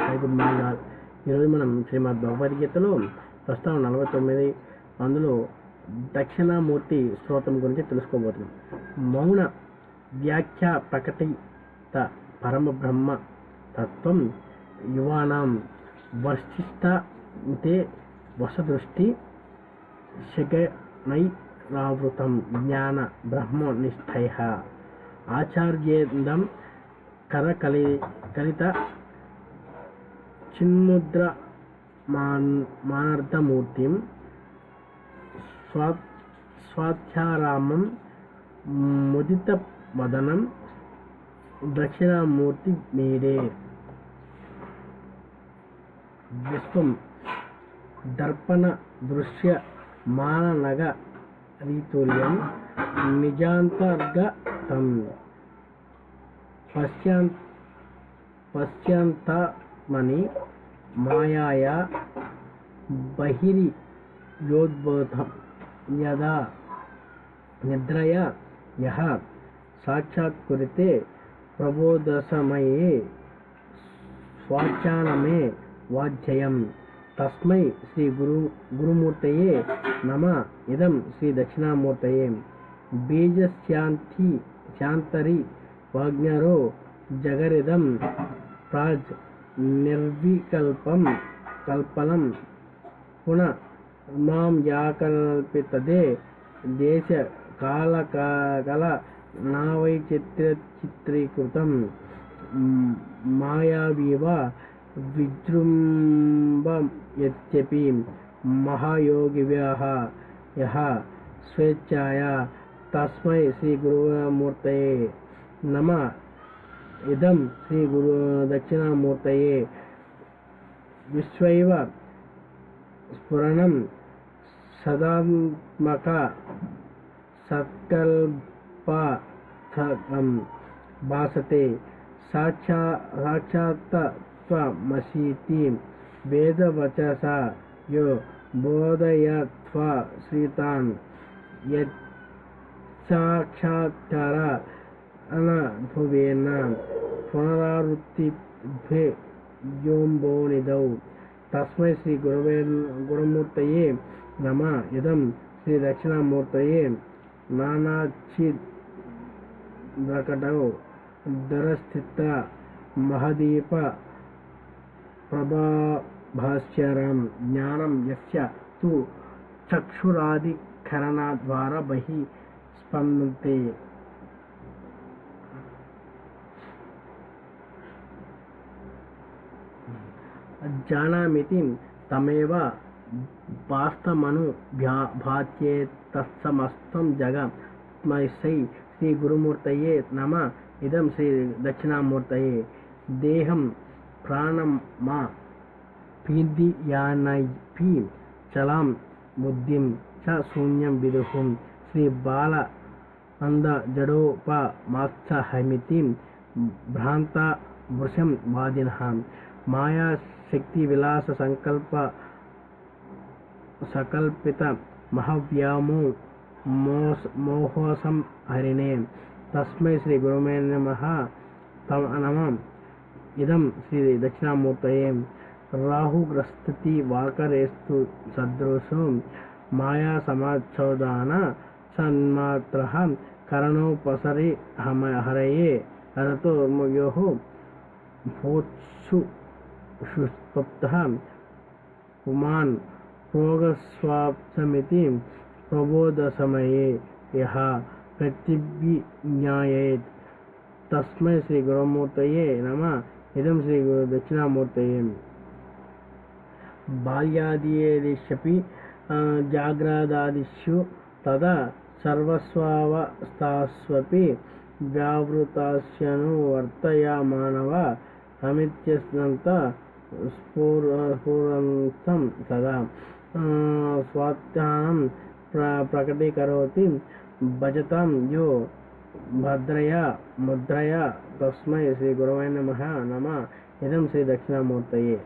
ఐదు గుడ్ ఈరోజు మనం శ్రీమద్ భగవద్గీతలో ప్రస్తావన నలభై తొమ్మిది అందులో దక్షిణామూర్తి స్తోత్రం గురించి తెలుసుకోబోతున్నాం. మౌన వ్యాఖ్య ప్రకటిత పరమ బ్రహ్మ తత్వం యువానాం వర్షిష్టే వసదృష్టి శగనైరావృతం జ్ఞాన బ్రహ్మనిష్టయ ఆచార్యేందం కరకలి కలిత చిన్ముద్ర మాన్ మానార్థమూర్తిం స్వా స్వాధ్యారామం ముదిత వదనం దక్షిణామూర్తి మీడే. విశ్వం దర్పణ దృశ్య మాననగ రీతుల్యం నిజాంతర్గతం పశ్చాన్ పశ్చాంతమని మాయాయ బహిరి యోద్బోధం యదా నిద్రయ యహ సాక్షాత్కృతే ప్రబోధసమయే స్వాచ్ఛానమే వాధ్యయం తస్మై శ్రీ గురు గురుమూర్తయే నమ ఇదం శ్రీ దక్షిణామూర్తయే. బీజశాంతి శాంతరి వాజ్ఞరో జగరిదం ప్రాజ్ निर्विकल्पं कल्पनं। पुनः मां व्याकले देशकालकलनावैचित्र्यचित्रीकृतं। मायावीव विजृम्भ इत्यपि महायोगिव्याः यः स्वेच्छाया तस्मै श्रीगुरुमूर्तये नमः। इदं श्रीगुरु दक्षिणामूर्तये विश्वैव स्फुरणं सदात्मकसकल्पाथं भासते साक्षा साक्षात्त्वमसीतिं वेदवचसा यो बोधयत्वा श्रीतान् यत् साक्षात्कार అనభవేన? పునరావృత్తి వేదవచస వ్యోంబోనిదౌ. తస్మై శ్రీ గురవే గురుమూర్తయే నమ. ఇదం శ్రీ దక్షిణామూర్తయే నానాచిద్రకటౌ. దరస్థిత మహదీప ప్రభాభాస్యరం. జ్ఞానం యస్య తు చక్షురాదికరణద్వారా బహిః जानामिति तमेव वास्तमनु भात्ये तत्समस्तं जगत्मयसै श्रीगुरुमूर्तये नम। इदं श्री दक्षिणामूर्तये। देहं प्राणं मा पीदियानैपि चलां बुद्धिं च शून्यं विदुहुं श्रीबालनन्दजडोपमात्सहमितिं भ्रान्तावृशं वादिनः। माया శక్తి విలాస సంకల్ప సకల్పిత మహావ్యామో మోస్ మోహోసం హరిణే. తస్మై శ్రీ గురుమే నమ. తమ నమ. ఇదం శ్రీ దక్షిణామూర్తయే. రాహుగ్రస్థితి వాకరేస్తు సదృశు మాయా సమాచోదాన సన్మాత్ర. కరణోపసరి హమ హరయే. హరతో భూత్సు సుస్పప్తః పుమాన్ భోగస్వాప్తమితి ప్రబోధసమయే యహ ప్రతిజ్ఞాయేత్ తస్మై శ్రీ గురుమూర్తయే నమ ఇదం శ్రీ గురు దక్షిణామూర్తయే బాల్యాదిషపి జాగ్రదాదిషు తదా సర్వస్వావస్థాస్వపి వ్యావృతాస్యను వర్తయామానవ అమిత్యస్నంత స్ఫూర్ స్ఫురంతం సదా స్వాధ్యానం ప్ర ప్రకటీకరోతి భజతాం యో భద్రయా ముద్రయా తస్మై శ్రీ గురవై నమ నమ ఇదం శ్రీ దక్షిణామూర్తయే